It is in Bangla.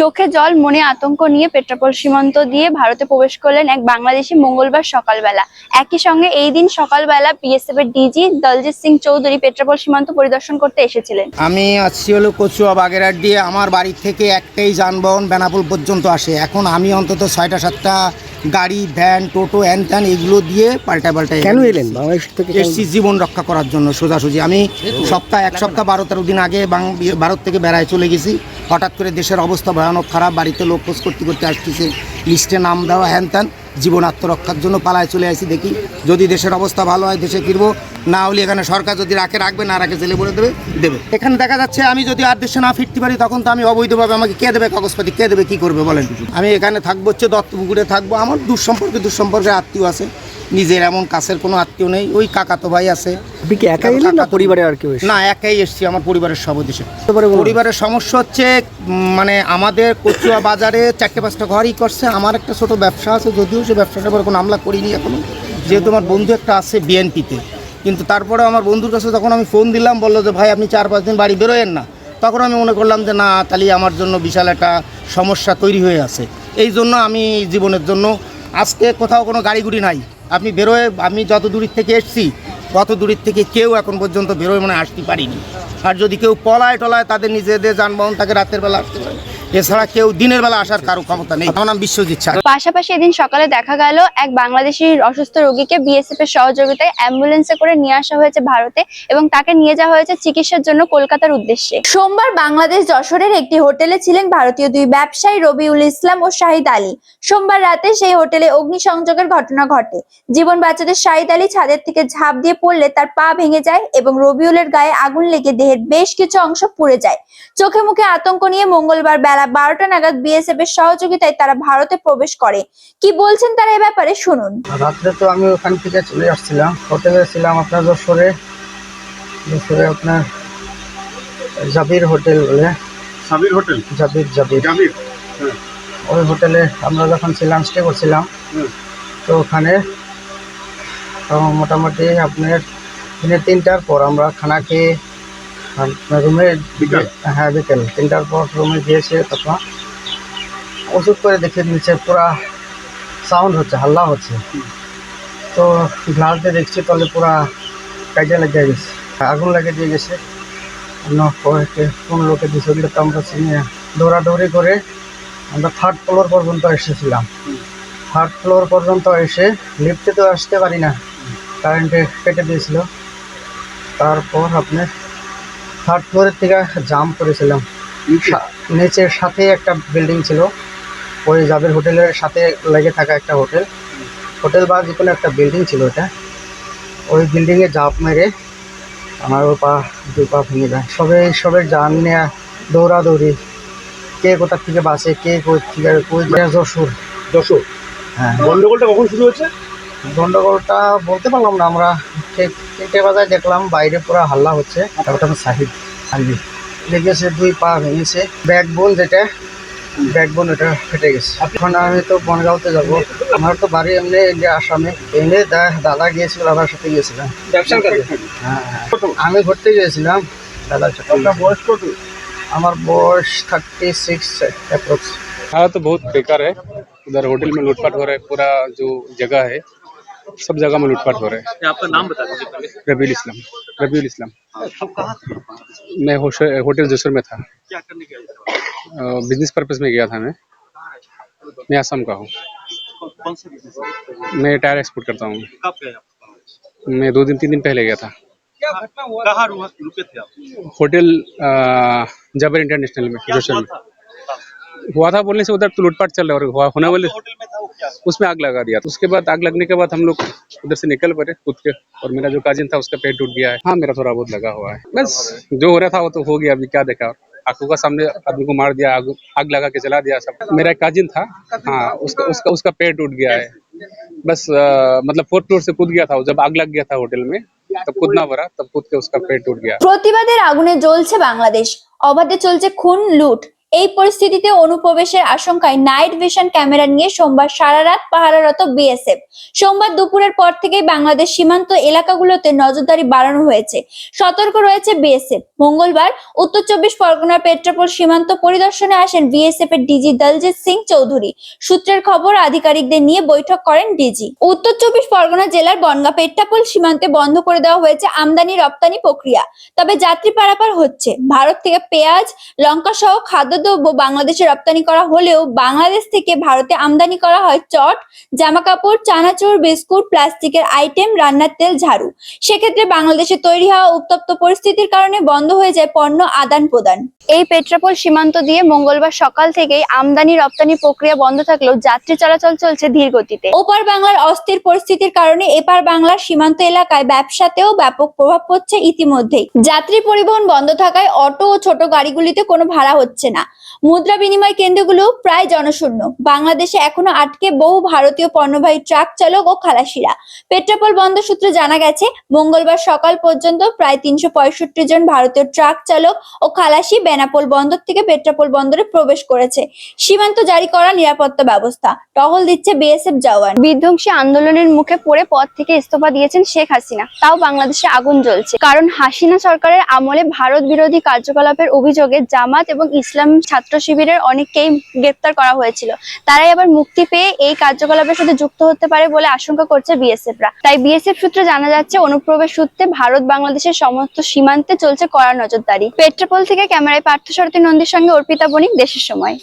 চোখে জল, মনে আতঙ্ক নিয়ে পেট্রাপোল সীমান্ত দিয়ে ভারতে প্রবেশ করলেন এক বাংলাদেশি মঙ্গলবার সকালবেলা। একই সঙ্গে এই দিন সকালবেলা বিএসএফ এর ডিজি দলজিৎ সিং চৌধুরী পেট্রাপোল সীমান্ত পরিদর্শন করতে এসেছিলেন। আমি আসছি হলো কচুয়া, বাগেরহাট দিয়ে আমার বাড়ি থেকে একটাই যানবাহন বেনাপুল পর্যন্ত আসে। এখন আমি অন্তত ছয়টা, সাতটা গাড়ি ভ্যান টোটো হ্যান ত্যান এগুলো দিয়ে পাল্টা পাল্টা কেন এলেন? বাংলাদেশ থেকে এসছি জীবন রক্ষা করার জন্য সোজাসুজি। আমি সপ্তাহ এক সপ্তাহ বারো তেরো দিন আগে ভারত থেকে বেড়ায় চলে গেছি। হঠাৎ করে দেশের অবস্থা ভয়ানক খারাপ বাড়িতে লোক খোঁজ করতে করতে আসতেছে লিস্টে নাম দেওয়া হ্যান ত্যান। জীবন আত্মরক্ষার জন্য পালায় চলে আসি দেখি। যদি দেশের অবস্থা ভালো হয়, দেশে ফিরবো। না হলে এখানে সরকার যদি রাখে, রাখবে, না রাখে জেলে বলে দেবে দেবে। এখানে দেখা যাচ্ছে আমি যদি আর দেশে না ফিরতে পারি, তখন তো আমি অবৈধভাবে আমাকে কে দেবে, কাগজপাতি কে দেবে, কী করবে বলেন? আমি এখানে থাকব, হচ্ছে দত্তপুকুরে থাকব। আমার দুঃসম্পর্কে দুঃসম্পর্কে আত্মীয় আছে। নিজের এমন কাছের কোনো আত্মীয় নেই ওই কাকাতো ভাই আছে। আপনি কি একা এলেন না পরিবারে আর কেউ? না একাই এসছি আমার পরিবারের সব দেশে তারপরে পরিবারের সমস্যা হচ্ছে মানে আমাদের কচুয়া বাজারে চারটে পাঁচটা ঘরই করছে। আমার একটা ছোট ব্যবসা আছে যদিও সে ব্যবসাটা পরে কোনো আমলা করিনি এখনও। যেহেতু আমার বন্ধু একটা আছে বিএনপিতে। কিন্তু তারপরে আমার বন্ধুর কাছে যখন আমি ফোন দিলাম বলল যে ভাই আপনি চার পাঁচ দিন বাড়ি বেরোয়েন না। তখন আমি মনে করলাম যে না তাহলে আমার জন্য বিশাল একটা সমস্যা তৈরি হয়ে আছে। এই জন্য আমি জীবনের জন্য আজকে কোথাও কোনো গাড়ি গুড়ি নাই। আপনি বেরোয়, আমি যত দূরের থেকে এসছি কত দূরের থেকে কেউ এখন পর্যন্ত বেরোয় মানে আসতে পারিনি। আর যদি কেউ পলায় টলায় তাদের নিজেদের যানবাহন তাকে রাতের বেলা আসতে এছাড়া কেউ দিনের বেলা আসার কারও ক্ষমতা নেই। আমার নাম বিশ্বজিৎ ছাড় পাশাপাশি এদিন সকালে দেখা গেল এক বাংলাদেশি অসুস্থ রোগীকে বিএসএফ এর সহযোগিতায় অ্যাম্বুলেন্সে করে নিয়ে আসা হয়েছে ভারতে এবং তাকে নিয়ে যাওয়া হয়েছে চিকিৎসার জন্য কলকাতার উদ্দেশ্যে। সোমবার বাংলাদেশ যশোরের একটি হোটেলে ছিলেন ভারতীয় দুই ব্যবসায়ী রবিউল ইসলাম ও শাহিদ আলী। সোমবার রাতে সেই হোটেলে অগ্নিসংযোগের ঘটনা ঘটে। জীবন বাঁচাতে শাহিদ আলী ছাদের থেকে ঝাঁপ দিয়ে পড়লে তার পা ভেঙে যায় এবং রবিউলের গায়ে আগুন লেগে দেহের বেশ কিছু অংশ পুড়ে যায়। চোখে মুখে আতঙ্ক নিয়ে মঙ্গলবার বেলা বারোটা নাগাদ বিএসএফ এর সহযোগিতায় তারা ভারতে প্রবেশ করে। কি বলছেন তারা এ ব্যাপারে? শুনুন। রাত্রে তো আমি ওখান থেকে চলে আসছিলাম। হোটেলে ছিলাম আপনার যশোরে। যশোরে আপনার জাবির হোটেল বলে। সাবির হোটেল? জাবির জাবির। জামির ওই হোটেলে আমরা যখন ছিলাম স্টে করছিলাম তো ওখানে তো মোটামুটি আপনার দিনে তিনটার পর আমরা খানা খেয়ে রুমে হ্যাঁ বিকেল। তিনটার পর রুমে গিয়েছে তখন ওষুধ করে দেখে নিচে পুরা সাউন্ড হচ্ছে হাল্লা হচ্ছে। তো গ্লাস দেখছি তাহলে পুরা কাজে লেগে গেছে। আগুন লেগে দিয়ে গেছে। কয়েকে কোন লোকে দিছে ওগুলো তো আমরা চিনি না। দৌড়াদৌড়ি করে আমরা থার্ড ফ্লোর পর্যন্ত এসেছিলাম। থার্ড ফ্লোর পর্যন্ত এসে লিফটে তো আসতে পারি না। কারেন্টে কেটে দিয়েছিল। তারপর আপনি থার্ড ফ্লোরের থেকে জাম্প করেছিলাম। নিচের সাথে একটা বিল্ডিং ছিল। ওই জাবের হোটেলের সাথে লেগে থাকা একটা হোটেল। হোটেল বা যে কোনো একটা বিল্ডিং ছিল ওটা ওই বিল্ডিংয়ে জাপ মেরে আমার ও পা দু পা ভেঙে যায়। সবে সবের জান নেয়া দৌড়াদৌড়ি। কে কোথার থেকে বাসে কে কই থেকে যশোর যশোর। হ্যাঁ। গন্ডগোলটা কখন শুরু হয়েছে? গন্ডগোলটা বলতে পারলাম না আমরা ঠিক তিনটে বাজায় দেখলাম বাইরে পুরো হাল্লা হচ্ছে তারপর আমার সাহিদ আনবি লেগেছে দুই পা ভেঙেছে ব্যাকবোন যেটা ব্যাকবোন ওটা ফেটে গেছে এখন আমি তো বনগাঁওতে যাব আমার তো বাড়ি এমনি যে আসামে এমনি দা- দাদা গিয়েছিল দাদার সাথে গিয়েছিলাম ব্যবসার কাজে হ্যাঁ হ্যাঁ। আমি ঘুরতে গিয়েছিলাম দাদার সাথে আপনার বয়স কত আমার বয়স থার্টি সিক্স অ্যাপ্রক্স हालत तो बहुत बेकार है उधर होटल में लूटपाट हो रहा है पूरा जो जगह है सब जगह में लूटपाट हो रहा है। आपका नाम बता दीजिए रबील इस्लाम। रबील इस्लाम। मैं होटल जसर में था। क्या करने थे? बिज़नेस पर्पज में गया था मैं। मैं असम का हूँ। कौन- कौन सा बिज़नेस मैं टायर एक्सपोर्ट करता हूँ। कब गए आप? मैं दो दिन तीन दिन पहले गया था। कहाँ रुके थे आप? होटल जबर इंटरनेशनल में हुआ में था? हुआ था बोलने से उधर तो लूटपाट चल रहा है और हुआ होने क्या उसमें आग लगा दिया तो उसके बाद आग लगने के बाद हम लोग उधर से निकल पड़े कूद के और मेरा जो काजिन था उसका पेट टूट गया है हाँ मेरा थोड़ा बहुत लगा हुआ है बस जो हो रहा था वो तो हो गया अभी क्या देखा आंखों का सामने आदमी को मार दिया आग आग लगा के जला दिया सब मेरा एक काजिन था हाँ उसका उसका उसका पेट टूट गया है बस अ, मतलब फोर्थ फ्लोर से कूद गया था वो जब आग लग गया था होटल में तब कूदना पड़ा तब कूद के उसका पेट टूट गया প্রতিবাদের আগুনে জ্বলছে বাংলাদেশ অবাধে চলছে খুন লুট এই পরিস্থিতিতে অনুপ্রবেশের আশঙ্কায় নাইট ভিশন ক্যামেরা নিয়ে সোমবার সারা রাত পাহারারত বিএসএফ। সোমবার দুপুরের পর থেকেই বাংলাদেশ সীমান্ত এলাকাগুলোতে নজরদারি বাড়ানো হয়েছে। সতর্ক রয়েছে বিএসএফ। মঙ্গলবার উত্তর চব্বিশ পরগনার পেট্রাপোল সীমান্ত পরিদর্শনে আসেন বিএসএফ এর ডিজি দলজিৎ সিং চৌধুরী। সূত্রের খবর, আধিকারিকদের নিয়ে বৈঠক করেন ডিজি। উত্তর চব্বিশ পরগনা জেলার বনগা পেট্রাপোল সীমান্তে বন্ধ করে দেওয়া হয়েছে আমদানি রপ্তানি প্রক্রিয়া। তবে যাত্রী পারাপার হচ্ছে। ভারত থেকে পেঁয়াজ লঙ্কা সহ খাদ্যদ্রব্য বাংলাদেশে রপ্তানি করা হলেও বাংলাদেশ থেকে ভারতে আমদানি করা হয় চট জামা কাপড় চানাচুর, বিস্কুট, প্লাস্টিকের আইটেম, রান্নার তেল, ঝাড়ু। সেক্ষেত্রে বাংলাদেশে তৈরি হওয়া উত্তপ্ত পরিস্থিতির কারণে বন্ধ হয়ে যায় পণ্য আদান প্রদান। এই পেট্রাপোল সীমান্ত দিয়ে মঙ্গলবার সকাল থেকেই আমদানি রপ্তানি প্রক্রিয়া বন্ধ থাকলেও যাত্রী চলাচল চলছে ধীর গতিতে। ওপার বাংলার অস্থির পরিস্থিতির কারণে এপার বাংলার সীমান্ত এলাকায় ব্যবসাতেও ব্যাপক প্রভাব পড়ছে ইতিমধ্যেই। যাত্রী পরিবহন বন্ধ থাকায় অটো ও ছোট গাড়িগুলিতে কোনো ভাড়া হচ্ছে না। মুদ্রা বিনিময় কেন্দ্রগুলো প্রায় জনশূন্য। বাংলাদেশে এখনও আটকে বহু ভারতীয় পণ্যবাহী ট্রাক চালক ও খালাসিরা। পেট্রাপোল বন্দর সূত্রে জানা গেছে, মঙ্গলবার সকাল পর্যন্ত প্রায় তিনশো পঁয়ষট্টি জন ভারতীয় ট্রাক চালক ও খালাসি বেনাপোল বন্দর থেকে পেট্রাপোল বন্দরে প্রবেশ করেছে। সীমান্ত জারি করা নিরাপত্তা ব্যবস্থা। টহল দিচ্ছে বিএসএফ জওয়ান। বিধ্বংসী আন্দোলনের মুখে পড়ে পদ থেকে ইস্তফা দিয়েছেন শেখ হাসিনা। তাও বাংলাদেশে আগুন জ্বলছে। কারণ হাসিনা সরকারের আমলে ভারত বিরোধী কার্যকলাপের অভিযোগে জামাত এবং ইসলাম ছাত্র শিবিরের অনেককেই গ্রেপ্তার করা হয়েছিল। তারাই আবার মুক্তি পেয়ে এই কার্যকলাপের সাথে যুক্ত হতে পারে বলে আশঙ্কা করছে বিএসএফরা। তাই বিএসএফ সূত্রে জানা যাচ্ছে, অনুপ্রবেশ সূত্রে ভারত বাংলাদেশের সমস্ত সীমান্তে চলছে কড়া নজরদারি। পেট্রোপোল থেকে ক্যামেরায় পার্থ সারথী নন্দীর সঙ্গে অর্পিতা বণিক, দেশের সময়।